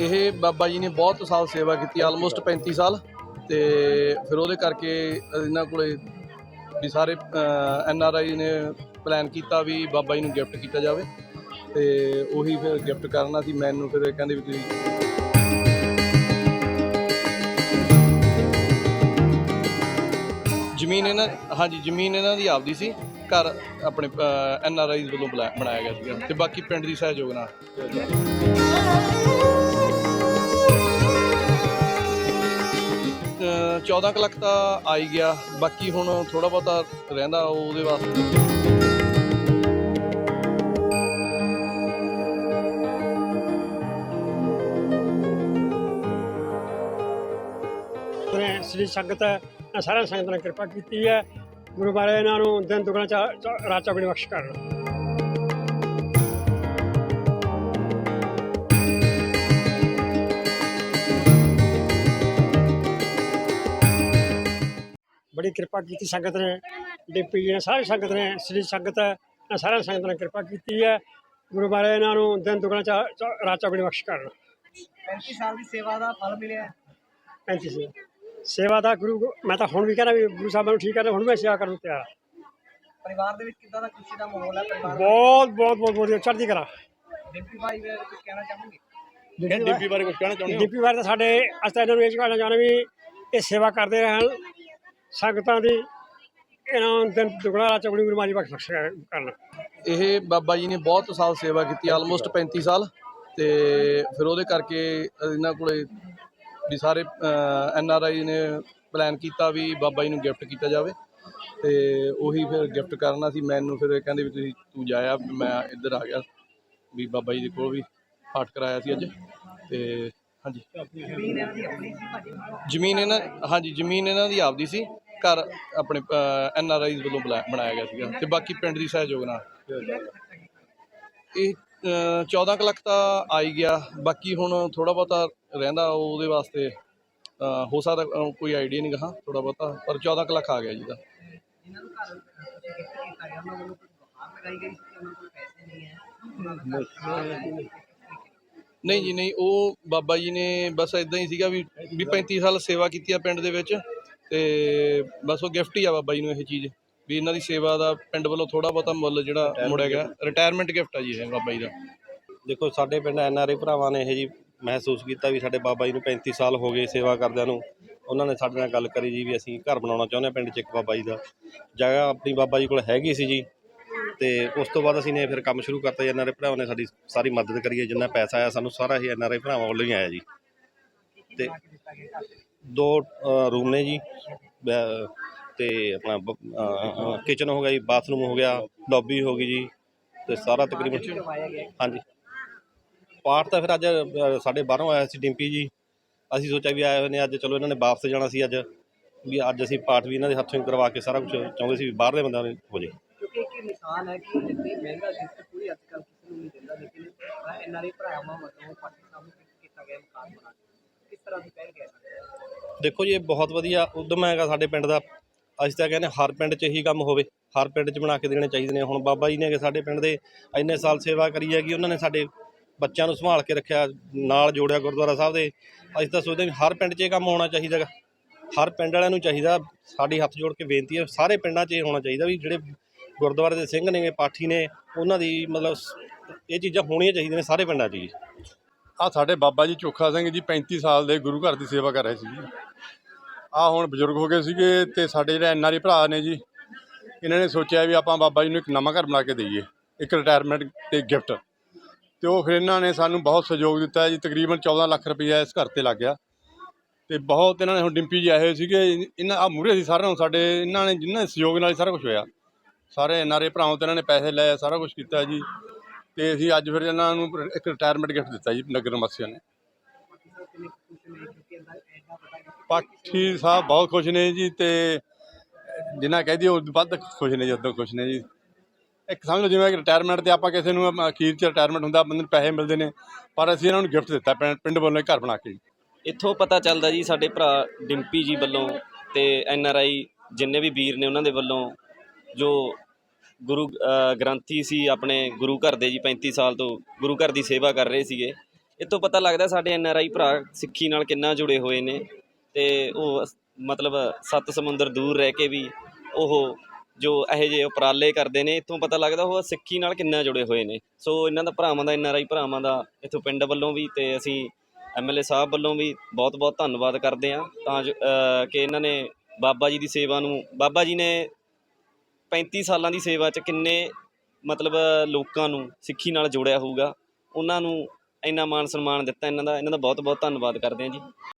ਇਹ ਬਾਬਾ ਜੀ ਨੇ ਬਹੁਤ ਸਾਲ ਸੇਵਾ ਕੀਤੀ ਆਲਮੋਸਟ 35 ਸਾਲ। ਤੇ ਫਿਰ ਉਹਦੇ ਕਰਕੇ ਇਹਨਾਂ ਕੋਲੇ ਵੀ ਸਾਰੇ ਐਨ ਆਰ ਆਈ ਨੇ ਪਲਾਨ ਕੀਤਾ ਵੀ ਬਾਬਾ ਜੀ ਨੂੰ ਗਿਫਟ ਕੀਤਾ ਜਾਵੇ। ਤੇ ਉਹੀ ਫਿਰ ਗਿਫਟ ਕਰਨਾ ਸੀ, ਮੈਨੂੰ ਫਿਰ ਕਹਿੰਦੇ ਵੀ ਤੁਸੀਂ ਜ਼ਮੀਨ ਇਹਨਾਂ, ਹਾਂਜੀ, ਜ਼ਮੀਨ ਇਹਨਾਂ ਦੀ ਆਪਦੀ ਸੀ, ਘਰ ਆਪਣੇ ਐਨ ਆਰ ਆਈ ਵੱਲੋਂ ਬੁਲਾ- ਬਣਾਇਆ ਗਿਆ ਸੀਗਾ। ਤੇ ਬਾਕੀ ਪਿੰਡ ਦੀ ਸਹਿਯੋਗ ਨਾਲ। 14 ਕੁ ਲੱਖ ਤਾਂ ਆਈ ਗਿਆ, ਬਾਕੀ ਹੁਣ ਥੋੜਾ ਬਹੁਤਾ ਰਹਿੰਦਾ ਉਹਦੇ ਵਾਸਤੇ। ਸ੍ਰੀ ਸੰਗਤ ਹੈ, ਸਾਰਿਆਂ ਸੰਗਤ ਨੇ ਕਿਰਪਾ ਕੀਤੀ ਹੈ। ਗੁਰੂ ਮਹਾਰਾਜ ਇਹਨਾਂ ਨੂੰ ਦਿਨ ਦੁਗਣਾ ਚਾ- ਚਾ- ਰਾਤ ਬਖਸ਼ ਕਰਨ। ਬੜੀ ਕਿਰਪਾ ਕੀਤੀ ਸੰਗਤ ਨੇ ਡਿਪਟੀ ਜੀ ਨੇ ਸਾਰੀ ਸੰਗਤ ਨੇ ਸ੍ਰੀ ਸੰਗਤ ਨੇ ਸਾਰਿਆਂ ਸੰਗਤ ਨੇ ਕਿਰਪਾ ਕੀਤੀ ਹੈ। ਗੁਰੂ ਮਹਾਰਾਜ ਇਹਨਾਂ ਨੂੰ ਦਿਨ ਦੁਗਣਾ ਚਾ- ਚਾ- ਰਾਤ ਚੌਗਣੀ ਬਖਸ਼ ਕਰਨ। 35 ਸਾਲ ਦੀ ਸੇਵਾ ਦਾ ਫਲ ਮਿਲਿਆ। ਹੈ। 35 ਸੇ ਸੇਵਾ ਦਾ ਗੁਰੂ ਮੈਂ ਤਾਂ ਹੁਣ ਵੀ ਕਹਿੰਦਾ ਵੀ ਗੁਰੂ ਸਾਹਿਬਾਂ ਨੂੰ ਠੀਕ ਕਰਦਾ ਹੁਣ ਵੀ ਮੈਂ ਸੇਵਾ ਕਰਨ ਨੂੰ ਤਿਆਰ ਪਰਿਵਾਰ ਦੇ ਵਿੱਚ ਕਿੱਦਾਂ ਦਾ ਖੁਸ਼ੀ ਦਾ ਮਾਹੌਲ ਹੈ? ਪਰਿਵਾਰ ਬਹੁਤ ਬਹੁਤ ਬਹੁਤ ਵਧੀਆ। ਚੜ੍ਹਦੀ ਕਰਾ ਡਿੰਪੀ ਭਾਈ ਬਾਰੇ ਕੁਝ ਕਹਿਣਾ ਚਾਹੋਗੇ? ਡੀਪੀ ਬਾਰੇ ਕੁਝ ਕਹਿਣਾ ਚਾਹੁੰਦੇ ਡੀਪੀ ਵਾਰ ਤਾਂ ਸਾਡੇ ਅਸੀਂ ਤਾਂ ਇਹਨਾਂ ਨੂੰ ਇਹ ਕਹਿਣਾ ਚਾਹੁੰਦੇ ਵੀ ਇਹ ਸੇਵਾ ਕਰਦੇ ਰਹਿਣ। ਸੰਗਤਾਂ ਦੀ ਇਹਨਾਂ ਨੂੰ ਦਿਨ ਦੁਗਣਾ ਚੌਗਣੀ ਗੁਰੂ ਮਾਰੀ ਬਖਸ਼ ਕਰਨਾ। ਇਹ ਬਾਬਾ ਜੀ ਨੇ ਬਹੁਤ ਸਾਲ ਸੇਵਾ ਕੀਤੀ ਆਲਮੋਸਟ 35 ਸਾਲ। ਤੇ ਫਿਰ ਉਹਦੇ ਕਰਕੇ ਇਹਨਾਂ ਕੋਲੇ ਵੀ ਸਾਰੇ ਐਨ ਆਰ ਆਈ ਨੇ ਪਲਾਨ ਕੀਤਾ ਵੀ ਬਾਬਾ ਜੀ ਨੂੰ ਗਿਫਟ ਕੀਤਾ ਜਾਵੇ। ਤੇ ਉਹੀ ਫਿਰ ਗਿਫਟ ਕਰਨਾ ਸੀ ਮੈਨੂੰ ਫਿਰ ਇਹ ਕਹਿੰਦੇ ਵੀ ਤੁਸੀਂ ਤੂੰ ਜਾਇਆ ਮੈਂ ਇੱਧਰ ਆ ਗਿਆ ਵੀ ਬਾਬਾ ਜੀ ਦੇ ਕੋਲ ਵੀ ਪਾਠ ਕਰਾਇਆ ਸੀ ਅੱਜ। ਤੇ ਹਾਂਜੀ। ਜ਼ਮੀਨ ਇਹਨਾਂ ਦੀ ਆਪਣੀ। ਸੀ ਭਾਜੀ ਜ਼ਮੀਨ ਇਹਨਾਂ ਹਾਂਜੀ ਜ਼ਮੀਨ ਇਹਨਾਂ ਦੀ ਆਪਦੀ ਸੀ। ਘਰ ਆਪਣੇ ਐਨ ਆਰ ਆਈ ਵੱਲੋਂ ਬੁਲਾ- ਬਣਾਇਆ ਗਿਆ ਸੀਗਾ ਤੇ ਬਾਕੀ ਪਿੰਡ ਦੀ ਸਹਿਯੋਗ ਨਾਲ ਇਹ ਅ, 14 ਕੁ ਲੱਖ ਤਾਂ ਆਈ ਗਿਆ ਬਾਕੀ ਹੁਣ ਥੋੜਾ ਬਹੁਤਾ ਰਹਿੰਦਾ ਉਹਦੇ ਵਾਸਤੇ ਅ, ਹੋ ਸਕਦਾ ਅ, ਕੋਈ ਆਈਡੀਆ ਨਹੀਂ ਗਾ ਥੋੜਾ ਬਹੁਤਾ ਪਰ 14 ਕੁ ਲੱਖ ਆ ਗਿਆ ਜੀ ਦਾ ਜਿਨ੍ਹਾਂ ਨੂੰ ਘਰ ਤੁਸੀਂ ਗਿਫਟ ਕੀਤਾ ਗਿਆ ਉਹਨਾਂ ਵੱਲੋਂ ਕੁਝ ਬਹਾਰ ਲਗਾਈ ਗਈ ਸੀ ਕਿ ਉਹਨਾਂ ਕੋਲ ਪੈਸੇ ਨਹੀਂ ਹੈ ਉਹਨਾਂ ਦਾ ਘਰ ਖਰਾਬ ਹੈ। ਨਹੀਂ ਜੀ ਨਹੀਂ ਉਹ ਬਾਬਾ ਜੀ ਨੇ ਬਸ ਇਦਾਂ ਹੀ ਸੀਗਾ ਵੀ ਵੀ 35 ਸਾਲ ਸੇਵਾ ਕੀਤੀ ਆ ਪਿੰਡ ਦੇ ਵਿੱਚ ਤੇ ਬਸ ਉਹ ਗਿਫਟ ਹੀ ਆ ਬਾਬਾ ਜੀ ਨੂੰ ਇਹ ਚੀਜ਼ ਵੀ ਇਹਨਾਂ ਦੀ ਸੇਵਾ ਦਾ ਪਿੰਡ ਵੱਲੋਂ ਥੋੜਾ ਬਹੁਤਾ ਮੁੱਲ ਜਿਹੜਾ ਮੁੜਿਆ ਗਿਆ। ਰਿਟਾਇਰਮੈਂਟ ਗਿਫਟ ਆ ਜੀ ਇਹ ਬਾਬਾ ਜੀ ਦਾ। ਦੇਖੋ ਸਾਡੇ ਪਿੰਡ ਐਨਆਰਏ ਭਰਾਵਾਂ ਨੇ ਇਹ ਜੀ ਮਹਿਸੂਸ ਕੀਤਾ ਵੀ ਸਾਡੇ ਬਾਬਾ ਜੀ ਨੂੰ 35 ਸਾਲ ਹੋ ਗਏ ਸੇਵਾ ਕਰਦਿਆਂ ਨੂੰ। ਉਹਨਾਂ ਨੇ ਸਾਡੇ ਨਾਲ ਗੱਲ ਕਰੀ ਜੀ ਵੀ ਅਸੀਂ ਘਰ ਬਣਾਉਣਾ ਚਾਹੁੰਦੇ ਹਾਂ ਪਿੰਡ 'ਚ ਇੱਕ ਬਾਬਾ ਜੀ ਦਾ। ਜਗ੍ਹਾ ਆਪਣੀ ਬਾਬਾ ਜੀ ਕੋਲ ਹੈਗੀ ਸੀ ਜੀ। ਤੇ ਉਸ ਤੋਂ ਬਾਅਦ ਅਸੀਂ ਨੇ ਫਿਰ ਕੰਮ ਸ਼ੁਰੂ ਕਰਤਾ ਜੀ ਐਨਆਰਏ ਭਰਾਵਾਂ ਨੇ ਸਾਡੀ ਸਾਰੀ ਮਦਦ ਕਰੀ ਹੈ ਜਿੰਨਾ ਪੈਸਾ ਆਇਆ ਸਾਨੂੰ ਸਾਰਾ ਹੀ ਐਨਆਰਏ ਭਰਾਵਾਂ ਵੱਲੋਂ ਹੀ ਆਇਆ ਜੀ। ਤੇ ਦੋ ਰੂਮ ਨੇ ਜੀ। ਬੈ- ਤੇ ਆਪਣਾ ਕਿਚਨ ਹੋ ਗਿਆ ਜੀ ਬਾਥਰੂਮ ਹੋ ਗਿਆ ਲੌਬੀ ਹੋ ਗਈ ਜੀ, ਤੇ ਸਾਰਾ ਤਕਰੀਬਨ ਹਾਂਜੀ। ਪਾਠ ਤਾਂ ਫਿਰ ਅੱਜ ਸਾਡੇ ਬਾਹਰੋਂ ਆਇਆ ਸੀ ਡਿੰਪੀ ਜੀ। ਅਸੀਂ ਸੋਚਿਆ ਵੀ ਆਏ ਹੋਏ ਨੇ ਅੱਜ, ਚਲੋ ਇਹਨਾਂ ਨੇ ਵਾਪਸ ਜਾਣਾ ਸੀ ਅੱਜ। ਵੀ ਅੱਜ ਅਸੀਂ ਪਾਠ ਵੀ ਇਹਨਾਂ ਦੇ ਹੱਥੋਂ ਕਰਵਾ ਕੇ ਸਾਰਾ ਕੁਝ ਚਾਹੁੰਦੇ ਸੀ ਵੀ ਬਾਹਰਲੇ ਬੰਦਿਆਂ ਨੂੰ ਹੋ ਜੇ। ਕਿਉਂਕਿ ਇੱਕ ਮਿਸਾਲ ਹੈ ਕਿ ਜਿੰਨੀ ਮਹਿੰਗਾ ਗਿਫਟ ਕੋਈ ਅੱਜ ਕੱਲ੍ਹ ਕਿਸੇ ਨੂੰ ਨਹੀਂ ਦਿੰਦਾ, ਲੇਕਿਨ ਐਨਆਰਆਈ ਭਰਾਵਾਂ ਵੱਲੋਂ ਪਾਕਿਸਤਾਨ ਨੂੰ ਕੀਤਾ ਗਿਆ ਮਕਾਨ ਬਣਾ ਕਿਸ ਤਰ੍ਹਾਂ ਦੀ ਪਹਿਲ ਹੈ ਦੇਖੋ ਜੀ, ਇਹ ਬਹੁਤ ਵਧੀਆ ਉਦਮ ਹੈਗਾ ਸਾਡੇ ਪਿੰਡ ਦਾ। ਅਸੀਂ ਤਾਂ ਕਹਿੰਦੇ ਹਰ ਪਿੰਡ 'ਚ ਇਹੀ ਕੰਮ ਹੋਵੇ। ਹਰ ਪਿੰਡ 'ਚ ਬਣਾ ਕੇ ਦੇਣੇ ਚਾਹੀਦੇ ਨੇ। ਹੁਣ ਬਾਬਾ ਜੀ ਨੇ ਕਿ ਸਾਡੇ ਪਿੰਡ ਦੇ ਇੰਨੇ ਸਾਲ ਸੇਵਾ ਕਰੀ ਹੈਗੀ, ਉਹਨਾਂ ਨੇ ਸਾਡੇ ਬੱਚਿਆਂ ਨੂੰ ਸੰਭਾਲ ਕੇ ਰੱਖਿਆ, ਨਾਲ ਜੋੜਿਆ ਗੁਰਦੁਆਰਾ ਸਾਹਿਬ ਦੇ। ਅਸੀਂ ਤਾਂ ਸੋਚਦੇ ਹਾਂ ਹਰ ਪਿੰਡ 'ਚ ਇਹ ਕੰਮ ਹੋਣਾ ਚਾਹੀਦਾ ਗਾ ਹਰ ਪਿੰਡ ਵਾਲਿਆਂ ਨੂੰ ਚਾਹੀਦਾ, ਸਾਡੀ ਹੱਥ ਜੋੜ ਕੇ ਬੇਨਤੀ ਹੈ, ਸਾਰੇ ਪਿੰਡਾਂ 'ਚ ਇਹ ਹੋਣਾ ਚਾਹੀਦਾ ਵੀ ਜਿਹੜੇ ਗੁਰਦੁਆਰੇ ਦੇ ਸਿੰਘ ਨੇ, ਪਾਠੀ ਨੇ, ਉਹਨਾਂ ਦੀ ਮਤਲਬ ਇਹ ਚੀਜ਼ਾਂ ਹੋਣੀਆਂ ਚਾਹੀਦੀਆਂ ਨੇ ਸਾਰੇ ਪਿੰਡਾਂ 'ਚ ਜੀ। ਆ ਸਾਡੇ ਬਾਬਾ ਜੀ ਚੋਖਾ ਸਿੰਘ ਜੀ 35 ਸਾਲ ਦੇ ਗੁਰੂ ਘਰ ਦੀ ਸੇਵਾ ਕਰ ਰਹੇ ਸੀ ਜੀ। ਆ ਹੁਣ ਬਜ਼ੁਰਗ ਹੋ ਗਏ ਸੀਗੇ ਤੇ ਸਾਡੇ ਜਿਹੜੇ ਐਨਆਰਈ ਭਰਾ ਨੇ ਜੀ, ਇਹਨਾਂ ਨੇ ਸੋਚਿਆ ਵੀ ਆਪਾਂ ਬਾਬਾ ਜੀ ਨੂੰ ਇੱਕ ਨਵਾਂ ਘਰ ਬਣਾ ਕੇ ਦਈਏ, ਇੱਕ ਰਿਟਾਇਰਮੈਂਟ ਤੇ ਗਿਫਟ ਤੇ ਉਹ ਫਿਰ ਇਹਨਾਂ ਨੇ ਸਾਨੂੰ ਬਹੁਤ ਸਹਿਯੋਗ ਦਿੱਤਾ ਜੀ, ਤਕਰੀਬਨ 14 ਲੱਖ ਰੁਪਈਆ ਇਸ ਘਰ ਤੇ ਲੱਗ ਗਿਆ। ਤੇ ਬਹੁਤ ਇਹਨਾਂ ਨੇ ਹੁਣ ਡਿੰਪੀ ਜੀ ਆਏ ਹੋਏ ਸੀਗੇ, ਇਹਨਾਂ ਆ ਮੂਰੇ ਸੀ ਸਾਰਿਆਂ ਨੂੰ, ਸਾਡੇ ਇਹਨਾਂ ਨੇ ਜਿਨ੍ਹਾਂ ਦੇ ਸਹਿਯੋਗ ਨਾਲ ਹੀ ਸਾਰਾ ਕੁਝ ਹੋਇਆ। ਸਾਰੇ ਐਨਆਰਏ ਭਰਾਵਾਂ ਤੋਂ ਇਹਨਾਂ ਨੇ ਪੈਸੇ ਲਏ, ਸਾਰਾ ਕੁਝ ਕੀਤਾ ਜੀ। ਤੇ ਅਸੀਂ ਅੱਜ ਫਿਰ ਇਹਨਾਂ ਨੂੰ ਇੱਕ ਰਿਟਾਇਰਮੈਂਟ ਗਿਫਟ ਦਿੱਤਾ ਜੀ ਨਗਰ ਨਿਵਾਸੀਆਂ ਨੇ। ਪਾਠੀ ਸਾਹਿਬ ਬਹੁਤ ਖੁਸ਼ ਨੇ ਜੀ ਤੇ ਜਿੰਨਾ ਕਹਿ ਦਈਏ ਉਹ ਵੱਧ ਖੁਸ਼ ਨੇ ਜਦੋਂ ਖੁਸ਼ ਨੇ ਜੀ। ਇੱਕ ਸਮਝ ਲਓ ਜਿਵੇਂ ਕਿ ਰਿਟਾਇਰਮੈਂਟ ਤੇ ਆਪਾਂ ਕਿਸੇ ਨੂੰ ਅਖੀਰ 'ਚ ਰਿਟਾਇਰਮੈਂਟ ਹੁੰਦਾ, ਬੰਦੇ ਨੂੰ ਪੈਸੇ ਮਿਲਦੇ ਨੇ, ਪਰ ਅਸੀਂ ਇਹਨਾਂ ਨੂੰ ਗਿਫਟ ਦਿੱਤਾ ਪਿੰਡ ਪਿੰਡ ਵੱਲੋਂ ਘਰ ਬਣਾ ਕੇ। ਇੱਥੋਂ ਪਤਾ ਚੱਲਦਾ ਜੀ ਸਾਡੇ ਭਰਾ ਡਿੰਪੀ ਜੀ ਵੱਲੋਂ ਤੇ ਐਨ ਆਰ ਆਈ ਜਿੰਨੇ ਵੀ ਵੀਰ ਨੇ ਉਹਨਾਂ ਦੇ ਵੱਲੋਂ ਜੋ ਗੁਰੂ ਗ੍ਰੰਥੀ ਸੀ ਆਪਣੇ ਗੁਰੂ ਘਰ ਦੇ ਜੀ 35 ਸਾਲ ਤੋਂ ਗੁਰੂ ਘਰ ਦੀ ਸੇਵਾ ਕਰ ਰਹੇ ਸੀਗੇ। ਇਹ ਤੋਂ ਪਤਾ ਲੱਗਦਾ ਸਾਡੇ ਐਨ ਆਰ ਆਈ ਭਰਾ ਸਿੱਖੀ ਨਾਲ ਕਿੰਨਾ ਜੁੜੇ ਹੋਏ ਨੇ ਤੇ ਉਹ ਮਤਲਬ ਸੱਤ ਸਮੁੰਦਰ ਦੂਰ ਰਹਿ ਕੇ ਵੀ ਉਹ ਜੋ ਇਹੋ ਜਿਹੇ ਉਪਰਾਲੇ ਕਰਦੇ ਨੇ ਇੱਥੋਂ ਪਤਾ ਲੱਗਦਾ ਉਹ ਸਿੱਖੀ ਨਾਲ ਕਿੰਨਾ ਜੁੜੇ ਹੋਏ ਨੇ। ਸੋ ਇਹਨਾਂ ਦਾ ਭਰਾਵਾਂ ਦਾ ਐਨ ਆਰ ਆਈ ਭਰਾਵਾਂ ਦਾ ਇੱਥੋਂ ਪਿੰਡ ਵੱਲੋਂ ਵੀ ਤੇ ਅਸੀਂ ਐਮਐਲਏ ਸਾਹਿਬ ਵੱਲੋਂ ਵੀ ਬਹੁਤ ਬਹੁਤ ਧੰਨਵਾਦ ਕਰਦੇ ਹਾਂ। ਤਾਂ ਜੋ, ਕਿ ਇਹਨਾਂ ਨੇ ਬਾਬਾ ਜੀ ਦੀ ਸੇਵਾ ਨੂੰ ਬਾਬਾ ਜੀ ਨੇ 35 ਸਾਲਾਂ ਦੀ ਸੇਵਾ 'ਚ ਕਿੰਨੇ ਮਤਲਬ ਲੋਕਾਂ ਨੂੰ ਸਿੱਖੀ ਨਾਲ ਜੋੜਿਆ ਹੋਊਗਾ, ਉਹਨਾਂ ਨੂੰ ਇੰਨਾ ਮਾਣ ਸਨਮਾਨ ਦਿੱਤਾ, ਇਹਨਾਂ ਦਾ ਇਹਨਾਂ ਦਾ ਬਹੁਤ ਬਹੁਤ ਧੰਨਵਾਦ ਕਰਦੇ ਹਾਂ ਜੀ।